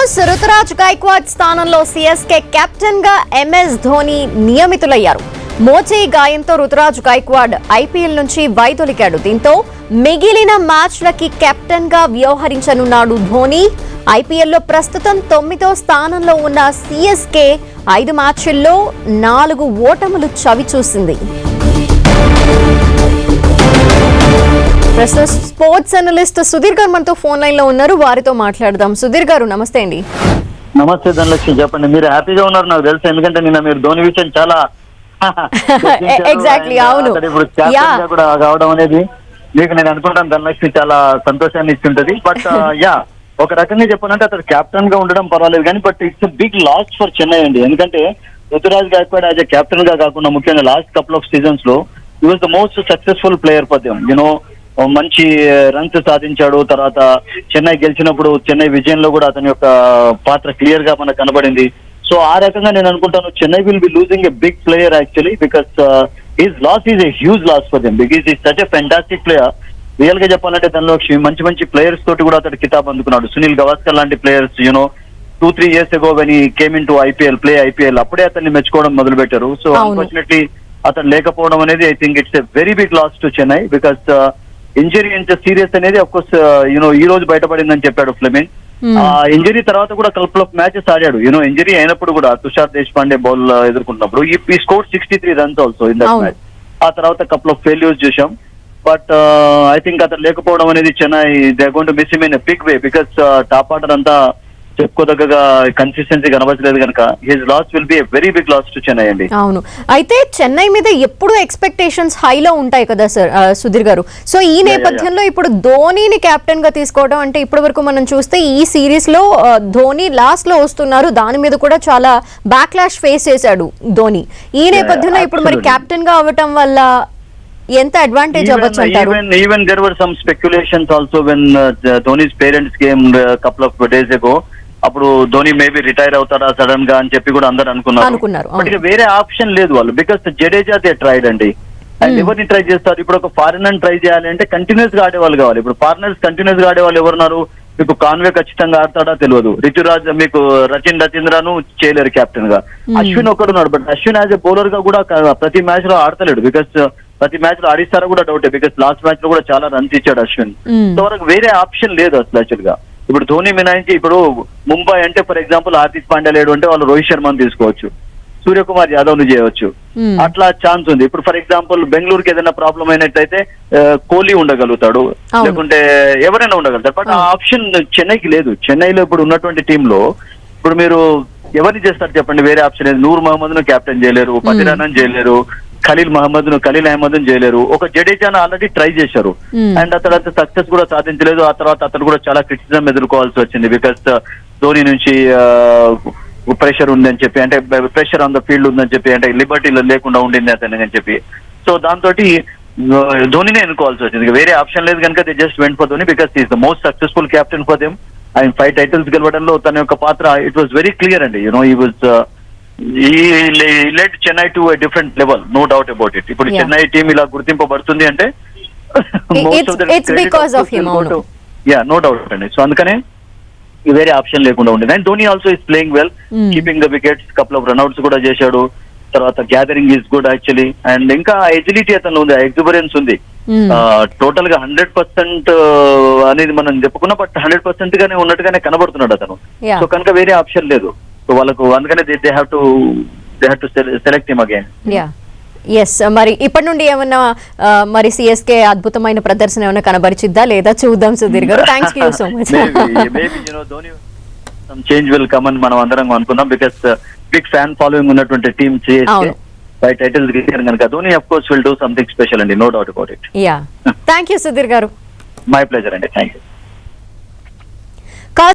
News. Ruturaj Gaikwad స్థానంలో CSK కెప్టెన్గా MS Dhoni నియమితులయ్యారు. మోచే గాయంతో రుతురాజ్ గైక్వాడ్ ఐపీఎల్ నుంచి వైదొలికాడు దీంతో మిగిలిన మ్యాచ్లకి కెప్టెన్గా వ్యవహరించనున్నాడు ధోని. ఐపీఎల్లో ప్రస్తుతం తొమ్మిదో స్థానంలో ఉన్న సిఎస్కే ఐదు మ్యాచ్ల్లో నాలుగు ఓటములు చవిచూసింది. ప్రస్తుతం స్పోర్ట్స్ అనలిస్ట్ సుధీర్ గారు మనతో ఫోన్ లైన్లో ఉన్నారు వారితో మాట్లాడదాం. సుధీర్ గారు నమస్తే అండి. నమస్తే ధనలక్ష్మి చెప్పండి మీరు హ్యాపీగా ఉన్నారు నాకు తెలుసు ఎందుకంటే నిన్న మీరు ధోని విషయం చాలా ఆయన అవును. ఇప్పుడు కూడా కావడం అనేది మీకు నేను అనుకుంటాను ధనలక్ష్మి చాలా సంతోషాన్ని ఇస్తుంటది. బట్ యా ఒక రకంగా చెప్పాలంటే అతడు కెప్టెన్గా ఉండడం పర్వాలేదు కానీ but it's big loss for Chennai అండి. ఎందుకంటే రుతురాజ్ గాయక్వాడ్ యాజ్ ఎ కెప్టెన్గా కాకుండా ముఖ్యంగా లాస్ట్ కపుల్ ఆఫ్ సీజన్స్లో ఈ was the most successful player them you know మంచి రన్స్ సాధించాడు. తర్వాత చెన్నై గెలిచినప్పుడు చెన్నై విజయంలో కూడా అతని యొక్క పాత్ర క్లియర్గా మనకు కనబడింది. సో ఆ రకంగా నేను అనుకుంటాను Chennai will be losing a big player actually because his loss is a huge loss for them because is such a fantastic player రియల్గా చెప్పాలంటే ధనలక్ష్మి మంచి మంచి ప్లేయర్స్ తోటి కూడా అతడు కితాబ్ అందుకున్నాడు. సునీల్ గవాస్కర్ లాంటి players you know two three years ago when came in to IPL play IPL అప్పుడే అతన్ని మెచ్చుకోవడం మొదలు పెట్టారు సో. అన్ఫార్చునేట్లీ అతను లేకపోవడం అనేది I think it's a very big loss to Chennai because injury ఎంత సీరియస్ అనేది అఫ్ కోర్స్ యూనో ఈ రోజు బయటపడిందని చెప్పాడు ఫ్లెమింగ్ Hmm. ఆ ఇంజరీ తర్వాత కూడా కల్పల్ ఆఫ్ మ్యాచెస్ ఆడాడు యూనో ఇంజరీ అయినప్పుడు కూడా తుషార్ దేశ్ పాండే బౌల్ ఎదుర్కొన్నప్పుడు ఈ score sixty three runs also in that. Match ఆ తర్వాత కపుల్ ఆఫ్ ఫెయిల్యూర్స్ చూసాం బట్ ఐ థింక్ అతను లేకపోవడం అనేది Chennai they gone to miss in big way because top order అంతా చెప్పుకోదగ్గగా కన్సిస్టెన్సీ కనబడలేదు కనుక his loss will be a very big loss to Chennai అండి. అవును. అయితే చెన్నై మీద ఎప్పుడు ఎక్స్పెక్టేషన్స్ హైలో ఉంటాయి కదా సార్ సుధీర్ గారు. సో ఈ నేపథ్యంలో ఇప్పుడు ధోనీని కెప్టెన్గా తీసుకోవడం అంటే ఇప్పటి వరకు మనం చూస్తే ఈ సిరీస్లో ధోని లాస్ట్లో వస్తున్నారు. దాని మీద కూడా చాలా బ్యాక్లాష్ ఫేస్ చేశాడు ధోని. ఈ నేపథ్యంలో ఇప్పుడు మరి. కెప్టెన్గా అవ్వటం వల్ల ఎంత అడ్వాంటేజ్ అవ్వచ్చు అంటారు? there were some speculations also when uh, Dhoni's parents came couple of days ago. అప్పుడు ధోని మేబీ రిటైర్ అవుతారా సడన్గా అని చెప్పి కూడా అందరు అనుకున్నారు. బట్ వేరే ఆప్షన్ లేదు వాళ్ళు బికాస్ జడేజా దే ట్రైడ్ అండి. And Hmm. ఎవరిని ట్రై చేస్తారు? ఇప్పుడు ఒక ఫారినర్ ట్రై చేయాలి అంటే కంటిన్యూస్గా ఆడేవాళ్ళు కావాలి. ఇప్పుడు ఫారినర్స్ కంటిన్యూస్గా ఆడేవాళ్ళు ఎవరున్నారు మీకు కాన్వే ఖచ్చితంగా ఆడతాడా తెలియదు. రితురాజ్ మీకు రచిన్ రచీంద్రను చేయలేరు కెప్టెన్గా. Hmm. అశ్విన్ ఒకడున్నాడు బట్ అశ్విన్ యాజ్ ఎ బౌలర్గా కూడా ప్రతి మ్యాచ్లో ఆడతలేడు. బికాస్ ప్రతి మ్యాచ్లో ఆడిస్తారా కూడా డౌటే బికాస్ లాస్ట్ మ్యాచ్లో కూడా చాలా రన్స్ ఇచ్చాడు అశ్విన్. Hmm. సో వరకు వేరే ఆప్షన్ లేదు అసలు యాక్చువల్గా. ఇప్పుడు ధోని మినాయించి ఇప్పుడు ముంబై అంటే ఫర్ ఎగ్జాంపుల్ హార్దిక్ పాండ్యా లేడు అంటే వాళ్ళు రోహిత్ శర్మని తీసుకోవచ్చు. సూర్యకుమార్ యాదవ్ని చేయవచ్చు. Hmm. అట్లా ఛాన్స్ ఉంది. ఇప్పుడు ఫర్ ఎగ్జాంపుల్ బెంగళూరుకి ఏదైనా ప్రాబ్లం అయినట్టయితే కోహ్లీ ఉండగలుగుతాడు. లేకుంటే ఎవరైనా ఉండగలుగుతారు. బట్ ఆ. ఆప్షన్ చెన్నైకి లేదు. చెన్నైలో ఇప్పుడు ఉన్నటువంటి టీమ్లో ఇప్పుడు మీరు ఎవరిని చేస్తారు చెప్పండి? వేరే ఆప్షన్ లేదు. నూర్ మహమ్మద్ను కెప్టెన్ చేయలేరు పతిరానన్ చేయలేరు. ఖలీల్ మహమ్మద్ను ఖలీల్ అహ్మద్ను చేయలేరు ఒక జడేజాను ఆల్రెడీ ట్రై చేశారు. Hmm. అండ్ ఆ తర్వాత సక్సెస్ కూడా సాధించలేదు. ఆ తర్వాత అతను కూడా చాలా క్రిటిసిజం ఎదుర్కోవాల్సి వచ్చింది. బికాస్ ధోని నుంచి ప్రెషర్ ఉందని చెప్పి అంటే ప్రెషర్ ఆన్ ద ఫీల్డ్ ఉందని చెప్పి అంటే లిబర్టీలో లేకుండా ఉండింది అతని అని చెప్పి. సో దాంతో ధోనినే ఎన్నుకోవాల్సి వచ్చింది. వేరే ఆప్షన్ లేదు కనుక they just went for Dhoni because is the most successful captain for them ఆయన ఫైవ్ టైటిల్స్ గెలవడంలో తన యొక్క పాత్ర ఇట్ వాస్ వెరీ క్లియర్ అండి. యూనో ఈ was let Chennai to different level no doubt about it ఇప్పుడు. చెన్నై టీం ఇలా గుర్తింపబడుతుంది అంటే. యా నో డౌట్ అండి సో అందుకనే ఈ వేరే ఆప్షన్ లేకుండా ఉండేది and Dhoni also is playing well Hmm. Keeping the wickets couple of runouts కూడా చేశాడు తర్వాత gathering is good actually and ఇంకా ఎజిలిటీ అతను ఉంది ఎగ్జిబరెన్స్ ఉంది Hmm. టోటల్గా హండ్రెడ్ పర్సెంట్ అనేది మనం చెప్పుకున్నా బట్ హండ్రెడ్ పర్సెంట్ గానే ఉన్నట్టుగానే కనబడుతున్నాడు అతను. సో కనుక వేరే ఆప్షన్ లేదు సో వాళ్ళకు అందుకనే they have to they have to select him again ya yes మరి ఇప్పటి నుండి ఏమన్నా ఆ, మరి సిఎస్కే అద్భుతమైన ప్రదర్శన ఏమైనా కనబరిచిద్దా? లేదా చూద్దాం సుధీర్ గారు. Thanks you so much change will come అని మనం అందరం అనుకుందాం బికాస్ బిగ్ ఫ్యాన్ ఫాలోయింగ్ ఉన్నటువంటి టీమ్ అవును. ఫైవ్ టైటిల్స్ గెలిచారు కనుక Dhoni of course will do something special అండి. No doubt about it ya thank you Sudheer గారు. మై ప్లెజర్ అండి. Thank you